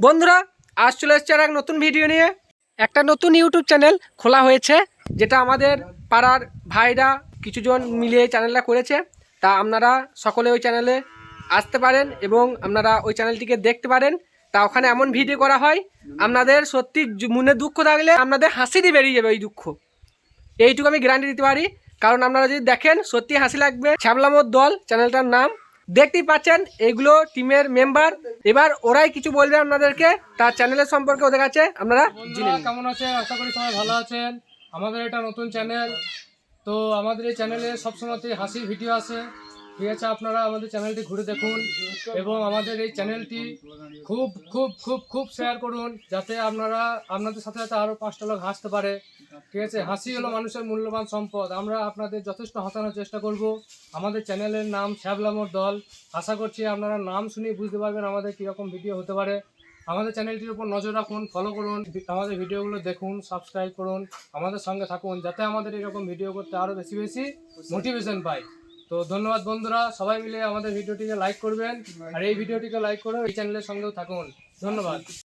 বন্ধুরা, আজ চলে এসছে আর এক নতুন ভিডিও নিয়ে। একটা নতুন ইউটিউব চ্যানেল খোলা হয়েছে, যেটা আমাদের পাড়ার ভাইরা কিছুজন মিলে চ্যানেলটা করেছে। তা আপনারা সকলে ওই চ্যানেলে আসতে পারেন এবং আপনারা ওই চ্যানেলটিকে দেখতে পারেন। তা ওখানে এমন ভিডিও করা হয়, আপনাদের সত্যি মনে দুঃখ থাকলে আপনাদের হাসি দিয়ে বেরিয়ে যাবে ওই দুঃখ। এইটুকু আমি গ্যারান্টি দিতে পারি, কারণ আপনারা যদি দেখেন, সত্যি হাসি লাগবে। ছ্যাবলামোর দল চ্যানেলটার নাম দেখতেই পাচ্ছেন, এগুলো টিমের মেম্বার এবার ওরাই কিছু বলবে আপনাদেরকে, তার চ্যানেলের সম্পর্কে ওদের কাছে। আপনারা কেমন আছেন? আশা করি সবাই ভালো আছেন। আমাদের এটা নতুন চ্যানেল তো আমাদের এই চ্যানেলে সবসময়তে হাসির ভিডিও আছে ঠিক আছে আপনারা আমাদের চ্যানেলটি ঘুরে দেখুন এবং আমাদের এই চ্যানেলটি খুব খুব খুব খুব শেয়ার করুন যাতে আপনারা, আপনাদের সাথে সাথে আরও পাঁচটা লোক হাসতে পারে। ঠিক আছে? হাসি হলো মানুষের মূল্যবান সম্পদ। আমরা আপনাদের যথেষ্ট হাসানোর চেষ্টা করব। আমাদের চ্যানেলের নাম শ্যাবলামোর দল। আশা করছি আপনারা নাম শুনে বুঝতে পারবেন আমাদের কীরকম ভিডিও হতে পারে। আমাদের চ্যানেলটির উপর নজর রাখুন ফলো করুন, আমাদের ভিডিওগুলো দেখুন সাবস্ক্রাইব করুন, আমাদের সঙ্গে থাকুন, যাতে আমাদের এরকম ভিডিও করতে আরও বেশি বেশি মোটিভেশন পাই তো ধন্যবাদ বন্ধুরা, সবাই মিলে আমাদের ভিডিওটিকে লাইক করবেন। আর এই ভিডিওটিকে লাইক করে এই চ্যানেলের সঙ্গেও থাকুন। ধন্যবাদ।